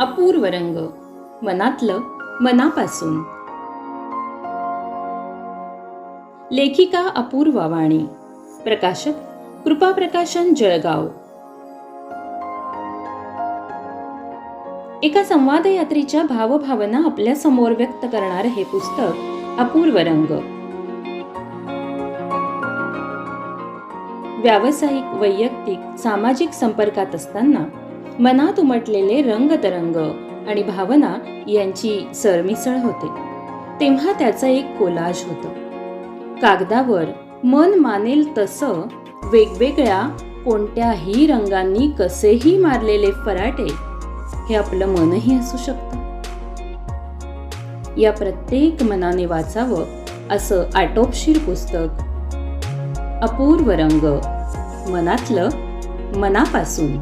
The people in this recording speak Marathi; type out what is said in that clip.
अपूर्व रंग मनातलं मनापासून. लेखिका अपूर्वा वाणी प्रकाशक कृपा प्रकाशन जळगाव. एका संवाद यात्रेच्या भावभावना आपल्यासमोर व्यक्त करणारं हे पुस्तक अपूर्व रंग. व्यावसायिक वैयक्तिक सामाजिक संपर्कात असताना मनात उमटलेले रंगतरंग आणि भावना यांची सरमिसळ होते. तेव्हा त्याचं एक कोलाज होतं. कागदावर मन मानेल तसं वेगवेगळ्या कोणत्याही रंगांनी कसेही मारलेले फराटे हे आपलं मनही असू शकतं. या प्रत्येक मनाने वाचावं असं आटोपशीर पुस्तक अपूर्व रंग मनातलं मनापासून.